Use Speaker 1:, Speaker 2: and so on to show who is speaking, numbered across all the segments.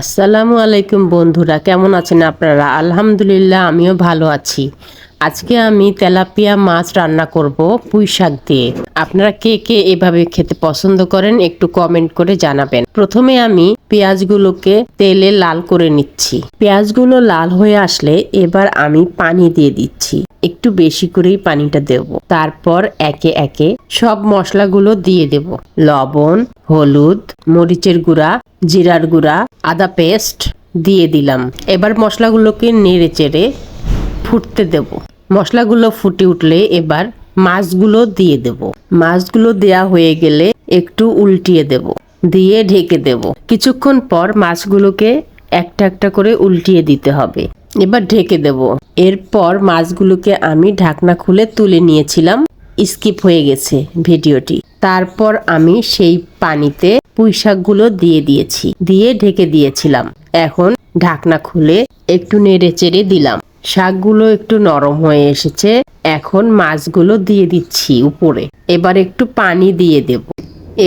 Speaker 1: আসসালামু আলাইকুম বন্ধুরা, কেমন আছেন আপনারা? আলহামদুলিল্লাহ, আমিও ভালো আছি। আজকে আমি তেলাপিয়া মাছ রান্না করব পুঁই শাক দিয়ে। আপনারা কে কে এভাবে খেতে পছন্দ করেন একটু কমেন্ট করে জানাবেন। প্রথমে আমি পেঁয়াজগুলোকে তেলে লাল করে নিচ্ছি। পেঁয়াজগুলো লাল হয়ে আসলে এবার আমি পানি দিয়ে দিচ্ছি। একটু বেশি করেই পানিটা দেব। তারপর একে একে সব মশলাগুলো দিয়ে দেব। লবণ, হলুদ, মরিচের গুঁড়া, জিরার গুঁড়া, আদা পেস্ট দিয়ে দিলাম। এবার মশলাগুলোকে নেড়ে চেড়ে ফুটতে দেব। মশলাগুলো ফুটে উঠলে এবার মাছগুলো দিয়ে দেব। মাছগুলো দেয়া হয়ে গেলে একটু উল্টিয়ে দেব। দিয়ে ঢেকে দেব। কিছুক্ষণ পর মাছগুলোকে একটা একটা করে উল্টিয়ে দিতে হবে। এবার ঢেকে দেব। এরপর মাছগুলোকে আমি ঢাকনা খুলে তুলে নিয়েছিলাম। স্কিপ হয়ে গেছে ভিডিওটি। তারপর আমি সেই পানিতে পুঁই শাকগুলো দিয়ে দিয়েছি, দিয়ে ঢেকে দিয়েছিলাম। এখন ঢাকনা খুলে একটু নেড়ে চেড়ে দিলাম। শাকগুলো একটু নরম হয়ে এসেছে, এখন মাছগুলো দিয়ে দিচ্ছি উপরে। এবার একটু পানি দিয়ে দেব।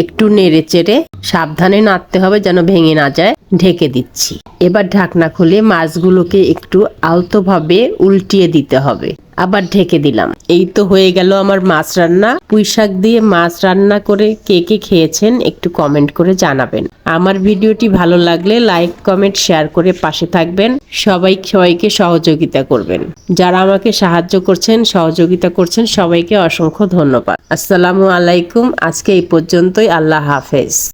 Speaker 1: একটু নেড়ে চেড়ে সাবধানে নাড়তে হবে যেন ভেঙে না যায়, ঢেকে দিচ্ছি। এবার ঢাকনা খুলে মাছগুলোকে একটু আলতোভাবে উল্টিয়ে দিতে হবে। আবার ঢেকে দিলাম। এই তো হয়ে গেল আমার মাছ রান্না। পুঁই শাক দিয়ে মাছ রান্না করে কে কে খেয়েছেন একটু কমেন্ট করে জানাবেন। আমার ভিডিওটি ভালো লাগলে লাইক কমেন্ট শেয়ার করে পাশে থাকবেন। সবাই সবাইকে সহযোগিতা করবেন। যারা আমাকে সাহায্য করছেন, সহযোগিতা করছেন, সবাইকে অসংখ্য ধন্যবাদ। আসসালামু আলাইকুম। আজকে এই পর্যন্তই। আল্লাহ হাফেজ।